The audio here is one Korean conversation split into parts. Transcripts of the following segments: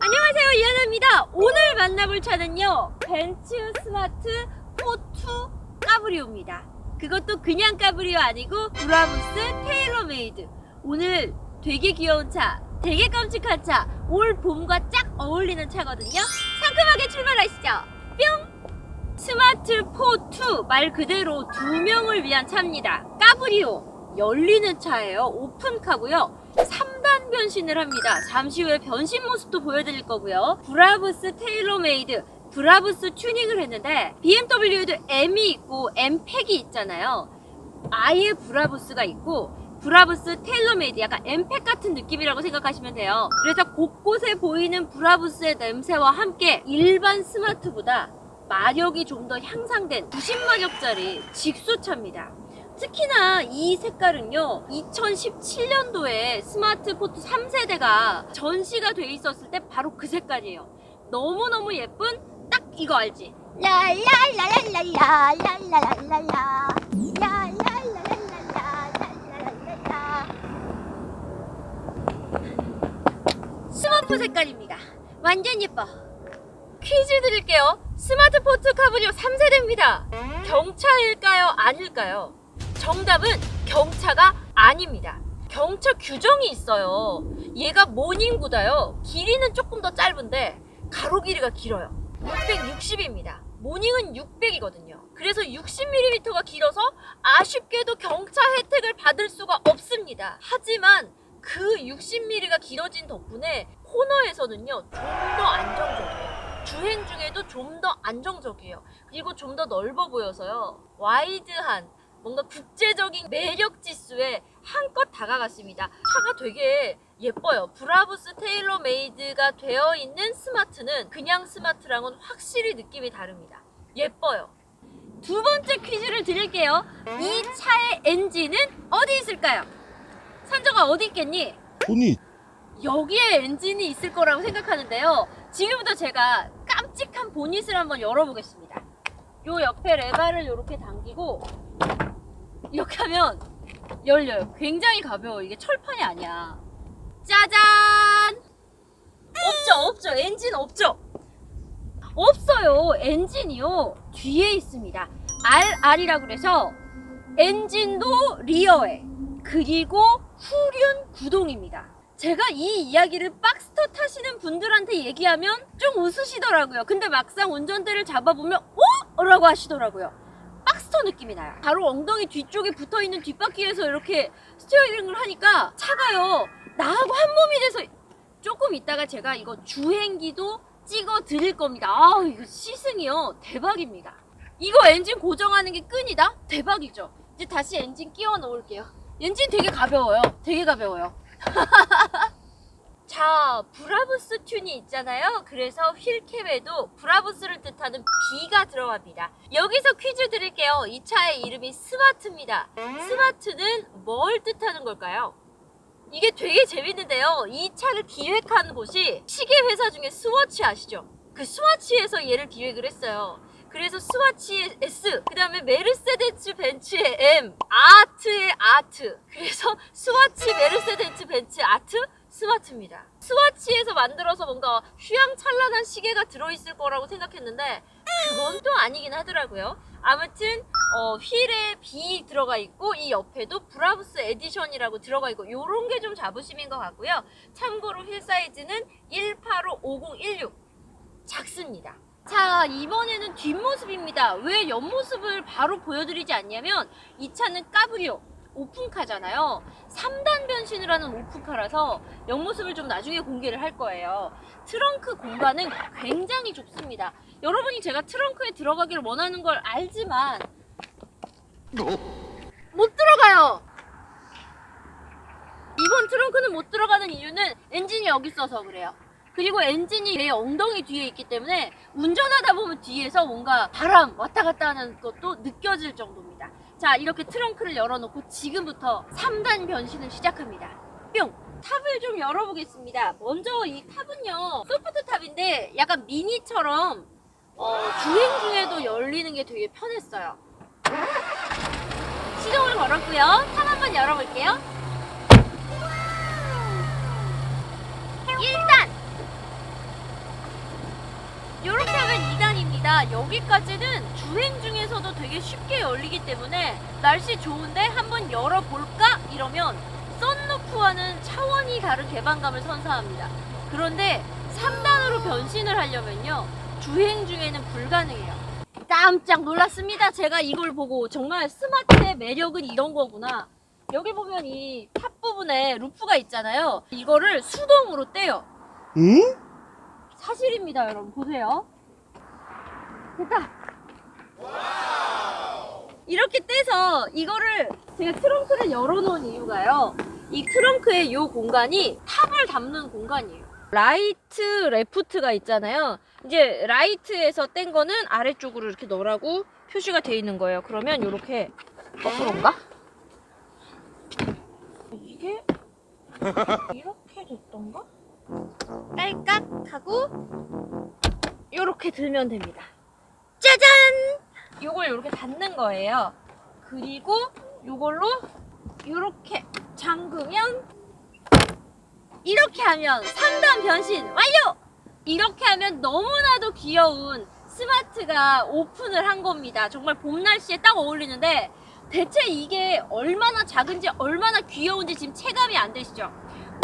안녕하세요 이하나입니다. 오늘 만나볼 차는요 벤츠 스마트 포2 까브리오입니다. 그것도 그냥 까브리오 아니고 브라부스 테일러메이드. 오늘 되게 귀여운 차 되게 깜찍한 차올 봄과 짝 어울리는 차거든요. 상큼하게 출발하시죠. 뿅! 스마트 포2 말 그대로 두 명을 위한 차입니다. 까브리오 열리는 차예요. 오픈카고요. 3단 변신을 합니다. 잠시 후에 변신 모습도 보여드릴 거고요. 브라부스 테일러메이드, 브라부스 튜닝을 했는데 BMW에도 M이 있고 M팩이 있잖아요. 아예 브라부스가 있고 브라부스 테일러메이드 약간 M팩 같은 느낌이라고 생각하시면 돼요. 그래서 곳곳에 보이는 브라부스의 냄새와 함께 일반 스마트보다 마력이 좀 더 향상된 90마력짜리 직수차입니다. 특히나 이 색깔은요 2017년도에 스마트 포트 3세대가 전시가 돼 있었을 때 바로 그 색깔이에요 너무너무 예쁜 딱 이거 알지? 라라라라라라라라라 스머프 색깔입니다 완전 예뻐 퀴즈 드릴게요 스마트 포트 카브리오 3세대입니다 경차일까요 아닐까요? 정답은 경차가 아닙니다. 경차 규정이 있어요. 얘가 모닝보다요? 길이는 조금 더 짧은데 가로 길이가 길어요. 660입니다. 모닝은 600이거든요. 그래서 60mm가 길어서 아쉽게도 경차 혜택을 받을 수가 없습니다. 하지만 그 60mm가 길어진 덕분에 코너에서는요 좀 더 안정적이에요. 주행 중에도 좀 더 안정적이에요. 그리고 좀 더 넓어 보여서요 와이드한 뭔가 국제적인 매력 지수에 한껏 다가갔습니다. 차가 되게 예뻐요. 브라부스 테일러 메이드가 되어 있는 스마트는 그냥 스마트랑은 확실히 느낌이 다릅니다. 예뻐요. 두 번째 퀴즈를 드릴게요. 이 차의 엔진은 어디 있을까요? 산정아 어디 있겠니? 손이 여기에 엔진이 있을 거라고 생각하는데요. 지금부터 제가 깜찍한 보닛을 한번 열어보겠습니다. 요 옆에 레바를 이렇게 당기고 이렇게 하면 열려요. 굉장히 가벼워. 이게 철판이 아니야. 짜잔! 없죠, 없죠. 엔진 없죠. 없어요. 엔진이요. 뒤에 있습니다. RR이라고 그래서 엔진도 리어에 그리고 후륜 구동입니다. 제가 이 이야기를 박스터 타시는 분들한테 얘기하면 좀 웃으시더라고요. 근데 막상 운전대를 잡아보면 어? 라고 하시더라고요. 박스터 느낌이 나요. 바로 엉덩이 뒤쪽에 붙어 있는 뒷바퀴에서 이렇게 스티어링을 하니까 차가요. 나하고 한 몸이 돼서 조금 있다가 제가 이거 주행기도 찍어 드릴 겁니다. 아, 이거 시승이요. 대박입니다. 이거 엔진 고정하는 게 끈이다? 대박이죠. 이제 다시 엔진 끼워 넣을게요. 엔진 되게 가벼워요. 되게 가벼워요. 자, 브라부스 튠이 있잖아요. 그래서 휠캡에도 브라부스를 뜻하는 B가 들어갑니다. 여기서 퀴즈 드릴게요. 이 차의 이름이 스마트입니다. 스마트는 뭘 뜻하는 걸까요? 이게 되게 재밌는데요. 이 차를 기획한 곳이 시계 회사 중에 스워치 아시죠? 그 스와치에서 얘를 기획을 했어요. 그래서 스와치의 S, 그 다음에 메르세데스 벤츠의 M, 아트의 아트. 그래서 스와치 메르세데스 벤츠 아트 스마트입니다. 스와치에서 만들어서 뭔가 휘황찬란한 시계가 들어있을 거라고 생각했는데 그건 또 아니긴 하더라고요. 아무튼 어, 휠에 B 들어가 있고 이 옆에도 브라부스 에디션이라고 들어가 있고 요런 게 좀 자부심인 것 같고요. 참고로 휠 사이즈는 1855016 작습니다. 자 이번에는 뒷모습입니다. 왜 옆모습을 바로 보여드리지 않냐면 이 차는 까브리오 오픈카잖아요. 3단 변신을 하는 오픈카라서 옆모습을 좀 나중에 공개를 할 거예요. 트렁크 공간은 굉장히 좁습니다. 여러분이 제가 트렁크에 들어가기를 원하는 걸 알지만 못 들어가요. 이번 트렁크는 못 들어가는 이유는 엔진이 여기 있어서 그래요. 그리고 엔진이 내 엉덩이 뒤에 있기 때문에 운전하다 보면 뒤에서 뭔가 바람 왔다 갔다 하는 것도 느껴질 정도입니다. 자, 이렇게 트렁크를 열어놓고 지금부터 3단 변신을 시작합니다. 뿅! 탑을 좀 열어보겠습니다. 먼저 이 탑은요, 소프트 탑인데 약간 미니처럼 어, 주행 중에도 열리는 게 되게 편했어요. 시동을 걸었고요. 탑 한번 열어볼게요. 1단 보니까 여기까지는 주행 중에서도 되게 쉽게 열리기 때문에 날씨 좋은데 한번 열어볼까? 이러면 썬루프와는 차원이 다른 개방감을 선사합니다. 그런데 3단으로 변신을 하려면요. 주행 중에는 불가능해요. 깜짝 놀랐습니다. 제가 이걸 보고 정말 스마트의 매력은 이런 거구나. 여기 보면 이 탑 부분에 루프가 있잖아요. 이거를 수동으로 떼요. 응? 사실입니다, 여러분. 보세요. 됐다. 이렇게 떼서 이거를 제가 트렁크를 열어놓은 이유가요. 이 트렁크의 이 공간이 탑을 담는 공간이에요. 라이트 레프트가 있잖아요. 이제 라이트에서 뗀 거는 아래쪽으로 이렇게 넣으라고 표시가 돼 있는 거예요. 그러면 이렇게 거꾸로인가? 이게 이렇게 됐던가? 딸깍 하고 이렇게 들면 됩니다. 짜잔! 요걸 이렇게 닫는 거예요. 그리고 요걸로 이렇게 잠그면 이렇게 하면 상단 변신 완료! 이렇게 하면 너무나도 귀여운 스마트가 오픈을 한 겁니다. 정말 봄 날씨에 딱 어울리는데 대체 이게 얼마나 작은지 얼마나 귀여운지 지금 체감이 안 되시죠?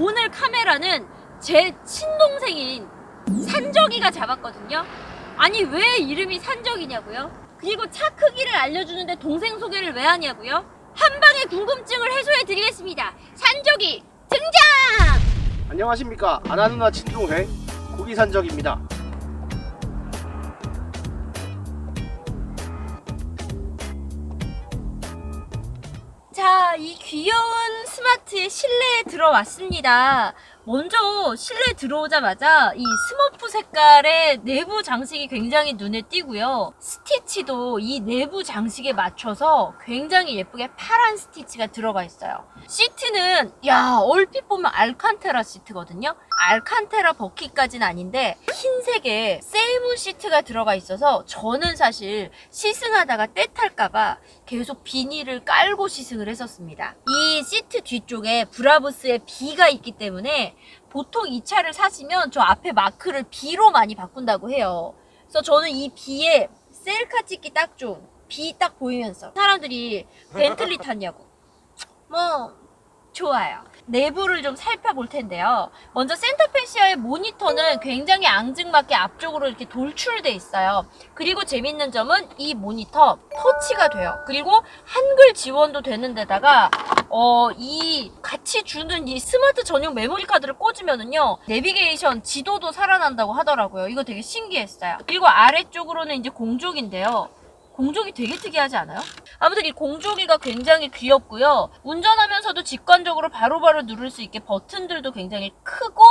오늘 카메라는 제 친동생인 산적이가 잡았거든요. 아니 왜 이름이 산적이냐고요? 그리고 차 크기를 알려주는데 동생 소개를 왜 하냐고요? 한 방에 궁금증을 해소해 드리겠습니다. 산적이 등장! 안녕하십니까 아나 누나 친동생 고기산적입니다. 자, 이 귀여운 스마트의 실내에 들어왔습니다. 먼저 실내 들어오자마자 이 스머프 색깔의 내부 장식이 굉장히 눈에 띄고요. 스티치도 이 내부 장식에 맞춰서 굉장히 예쁘게 파란 스티치가 들어가 있어요. 시트는 야 얼핏 보면 알칸테라 시트거든요. 알칸테라 버킷까지는 아닌데 흰색에 세이문 시트가 들어가 있어서 저는 사실 시승하다가 때 탈까봐 계속 비닐을 깔고 시승을 했었습니다. 이 시트 뒤쪽에 브라보스의 B가 있기 때문에 보통 이 차를 사시면 저 앞에 마크를 B로 많이 바꾼다고 해요. 그래서 저는 이 B에 셀카 찍기 딱 좋은 B 딱 보이면서 사람들이 벤틀리 탔냐고. 뭐 좋아요. 내부를 좀 살펴볼 텐데요. 먼저 센터페시아의 모니터는 굉장히 앙증맞게 앞쪽으로 이렇게 돌출돼 있어요. 그리고 재밌는 점은 이 모니터 터치가 돼요. 그리고 한글 지원도 되는 데다가 어, 이 같이 주는 이 스마트 전용 메모리 카드를 꽂으면은요. 내비게이션 지도도 살아난다고 하더라고요. 이거 되게 신기했어요. 그리고 아래쪽으로는 이제 공족인데요. 공족이 되게 특이하지 않아요? 아무튼 이 공조기가 굉장히 귀엽고요. 운전하면서도 직관적으로 바로 바로 누를 수 있게 버튼들도 굉장히 크고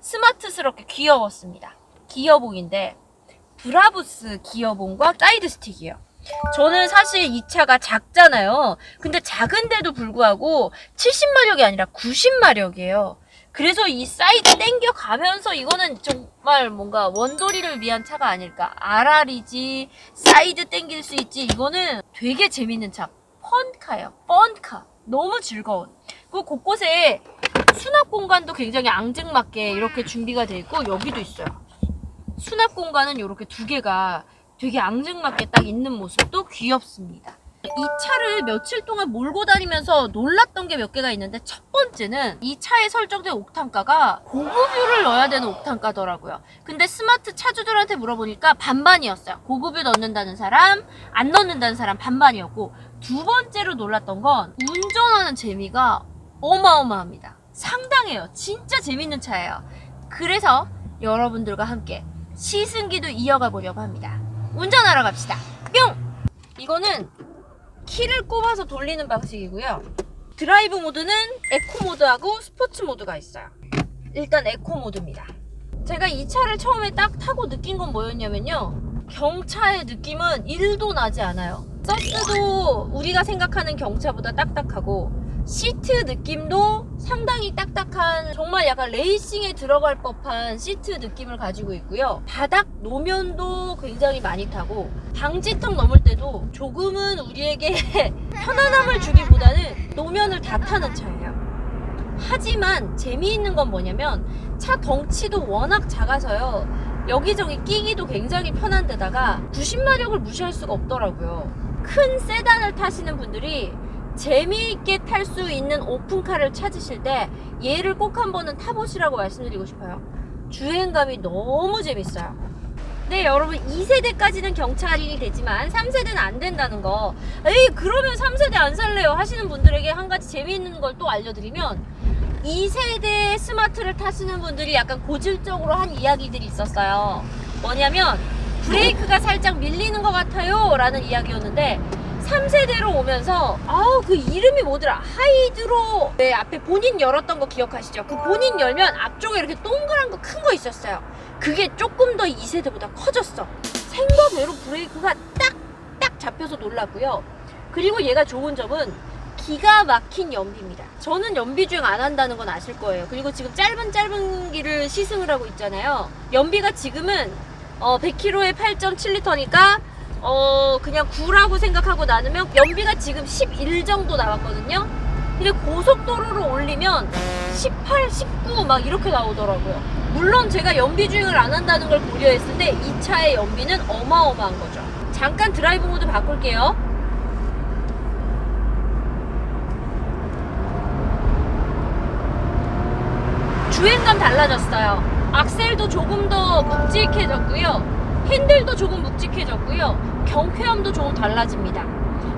스마트스럽게 귀여웠습니다. 기어봉인데 브라부스 기어봉과 사이드 스틱이에요. 저는 사실 이 차가 작잖아요. 근데 작은데도 불구하고 70마력이 아니라 90마력이에요. 그래서 이 사이드 땡겨 가면서 이거는 정말 뭔가 원돌이를 위한 차가 아닐까. RR이지, 사이드 땡길 수 있지. 이거는 되게 재밌는 차. 펀카예요. 펀카. 너무 즐거운. 그 곳곳에 수납 공간도 굉장히 앙증맞게 이렇게 준비가 되어 있고 여기도 있어요. 수납 공간은 이렇게 두 개가 되게 앙증맞게 딱 있는 모습도 귀엽습니다. 이 차를 며칠 동안 몰고 다니면서 놀랐던 게 몇 개가 있는데 첫 번째는 이 차에 설정된 옥탄가가 고급유를 넣어야 되는 옥탄가더라고요. 근데 스마트 차주들한테 물어보니까 반반이었어요. 고급유 넣는다는 사람, 안 넣는다는 사람 반반이었고 두 번째로 놀랐던 건 운전하는 재미가 어마어마합니다. 상당해요. 진짜 재밌는 차예요. 그래서 여러분들과 함께 시승기도 이어가 보려고 합니다. 운전하러 갑시다. 뿅! 이거는 키를 꼽아서 돌리는 방식이고요. 드라이브 모드는 에코 모드하고 스포츠 모드가 있어요. 일단 에코 모드입니다. 제가 이 차를 처음에 딱 타고 느낀 건 뭐였냐면요. 경차의 느낌은 1도 나지 않아요. 서스도 우리가 생각하는 경차보다 딱딱하고 시트 느낌도 상당히 딱딱한 정말 약간 레이싱에 들어갈 법한 시트 느낌을 가지고 있고요. 바닥 노면도 굉장히 많이 타고 방지턱 넘을 때도 조금은 우리에게 편안함을 주기보다는 노면을 다 타는 차예요. 하지만 재미있는 건 뭐냐면 차 덩치도 워낙 작아서요. 여기저기 끼기도 굉장히 편한 데다가 90마력을 무시할 수가 없더라고요. 큰 세단을 타시는 분들이 재미있게 탈 수 있는 오픈카를 찾으실 때 얘를 꼭 한번은 타보시라고 말씀드리고 싶어요. 주행감이 너무 재밌어요. 네, 여러분 2세대까지는 경차할인이 되지만 3세대는 안 된다는 거. 에이, 그러면 3세대 안 살래요 하시는 분들에게 한 가지 재미있는 걸 또 알려드리면 2세대 스마트를 타시는 분들이 약간 고질적으로 한 이야기들이 있었어요. 뭐냐면 브레이크가 살짝 밀리는 것 같아요 라는 이야기였는데 3세대로 오면서 아우 그 이름이 뭐더라 하이드로 네 앞에 본인 열었던 거 기억하시죠? 그 본인 열면 앞쪽에 이렇게 동그란 거 큰 거 있었어요 그게 조금 더 2세대보다 커졌어 생각외로 브레이크가 딱딱 잡혀서 놀랐고요 그리고 얘가 좋은 점은 기가 막힌 연비입니다. 저는 연비 주행 안 한다는 건 아실 거예요. 그리고 지금 짧은 짧은 길을 시승을 하고 있잖아요. 연비가 지금은 어 100km에 8.7리터니까 어 그냥 9라고 생각하고 나누면 연비가 지금 11 정도 나왔거든요. 근데 고속도로로 올리면 18, 19 막 이렇게 나오더라고요. 물론 제가 연비 주행을 안 한다는 걸 고려했을 때 이 차의 연비는 어마어마한 거죠. 잠깐 드라이브 모드 바꿀게요. 주행감 달라졌어요. 악셀도 조금 더 묵직해졌고요. 핸들도 조금 묵직해졌고요. 경쾌함도 조금 달라집니다.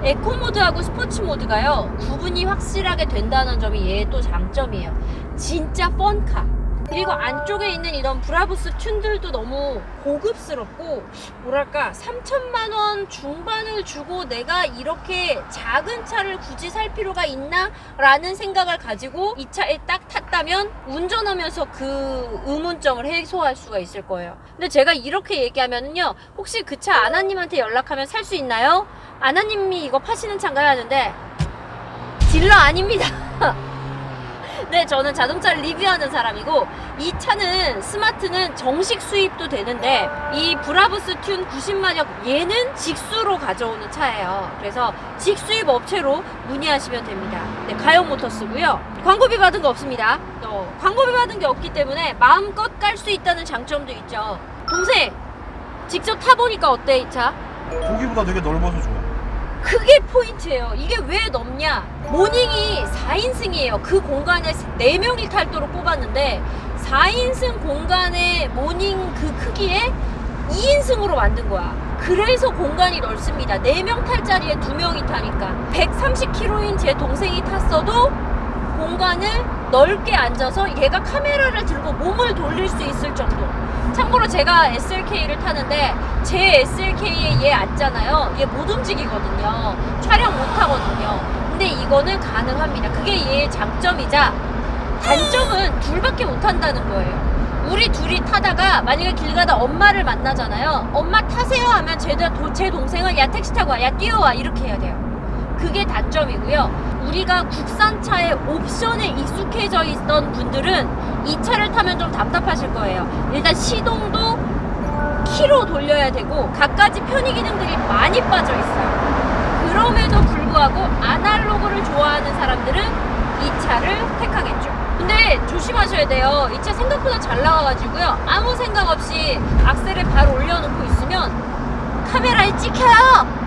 에코 모드하고 스포츠 모드가요. 구분이 확실하게 된다는 점이 얘의 또 장점이에요. 진짜 펀카. 그리고 안쪽에 있는 이런 브라보스 튠들도 너무 고급스럽고 뭐랄까 3천만 원 중반을 주고 내가 이렇게 작은 차를 굳이 살 필요가 있나? 라는 생각을 가지고 이 차에 딱 탔다면 운전하면서 그 의문점을 해소할 수가 있을 거예요. 근데 제가 이렇게 얘기하면은요 혹시 그 차 아나님한테 연락하면 살 수 있나요? 아나님이 이거 파시는 차인가요? 하는데 딜러 아닙니다. 네, 저는 자동차를 리뷰하는 사람이고 이 차는 스마트는 정식 수입도 되는데 이 브라보스 튠 90마력 얘는 직수로 가져오는 차예요. 그래서 직수입 업체로 문의하시면 됩니다. 네, 가용 모터스고요. 광고비 받은 거 없습니다. 어, 광고비 받은 게 없기 때문에 마음껏 깔 수 있다는 장점도 있죠. 동생, 직접 타보니까 어때 이 차? 보기보다 되게 넓어서 좋아. 그게 포인트예요. 이게 왜 넓냐? 모닝이 4인승이에요. 그 공간에 4명이 탈도록 뽑았는데 4인승 공간에 모닝 그 크기에 2인승으로 만든 거야. 그래서 공간이 넓습니다. 4명 탈 자리에 2명이 타니까. 130kg인 제 동생이 탔어도 공간을 넓게 앉아서 얘가 카메라를 들고 몸을 돌릴 수 있을 정도. 참고로 제가 SLK를 타는데 제 SLK에 얘 앉잖아요. 얘 못 움직이거든요. 촬영 못 하거든요. 근데 이거는 가능합니다. 그게 얘의 장점이자 단점은 둘밖에 못 한다는 거예요. 우리 둘이 타다가 만약에 길 가다 엄마를 만나잖아요. 엄마 타세요 하면 제, 도- 제 동생은 야 택시 타고 와, 야 뛰어와 이렇게 해야 돼요. 그게 단점이고요. 우리가 국산차의 옵션에 익숙해져 있던 분들은 이 차를 타면 좀 답답하실 거예요. 일단 시동도 키로 돌려야 되고 갖가지 편의 기능들이 많이 빠져 있어요. 그럼에도 불구하고 아날로그를 좋아하는 사람들은 이 차를 택하겠죠. 근데 조심하셔야 돼요. 이 차 생각보다 잘 나와가지고요. 아무 생각 없이 악셀에 바로 올려놓고 있으면 카메라에 찍혀요!